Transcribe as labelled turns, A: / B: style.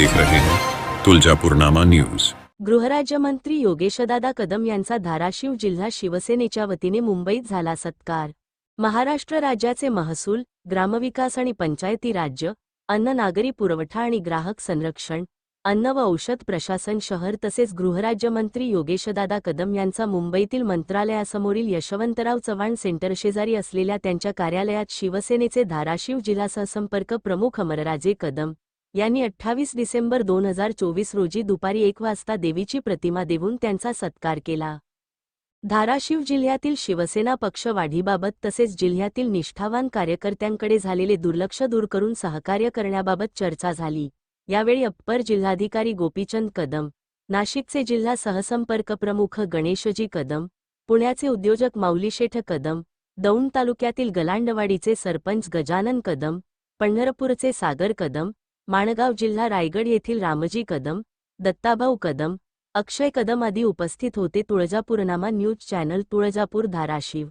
A: देख रहे हैं। तुलजापूरनामा न्यूज।
B: गृहराज्यमंत्री योगेशदादा कदम यांचा धाराशिव जिल्हा शिवसेनेच्या वतीने मुंबईत झाला सत्कार. महाराष्ट्र राज्याचे महसूल ग्रामविकास आणि पंचायती राज्य अन्न नागरी पुरवठा आणि ग्राहक संरक्षण अन्न व औषध प्रशासन शहर तसेच गृहराज्यमंत्री योगेशदादा कदम यांचा मुंबईतील मंत्रालयासमोरील यशवंतराव चव्हाण सेंटर शेजारी असलेल्या त्यांच्या कार्यालयात शिवसेनेचे धाराशिव जिल्हा सहसंपर्क प्रमुख अमरराजे कदम यांनी अठ्ठावीस डिसेंबर दोन हजार चोवीस रोजी दुपारी एक वाजता देवीची प्रतिमा देऊन त्यांचा सत्कार केला. धाराशिव जिल्ह्यातील शिवसेना पक्ष वाढीबाबत तसेच जिल्ह्यातील निष्ठावान कार्यकर्त्यांकडे झालेले दुर्लक्ष दूर करून सहकार्य करण्याबाबत चर्चा झाली. यावेळी अप्पर जिल्हाधिकारी गोपीचंद कदम नाशिकचे जिल्हा सहसंपर्क प्रमुख गणेशजी कदम पुण्याचे उद्योजक माऊलीशेठ कदम दौंड तालुक्यातील गलांडवाडीचे सरपंच गजानन कदम पंढरपूरचे सागर कदम माणगाव जिल्हा रायगड येथील रामजी कदम दत्ताभाऊ कदम अक्षय कदम आदी उपस्थित होते तुळजापूरनामा न्यूज चॅनल तुळजापूर धाराशिव.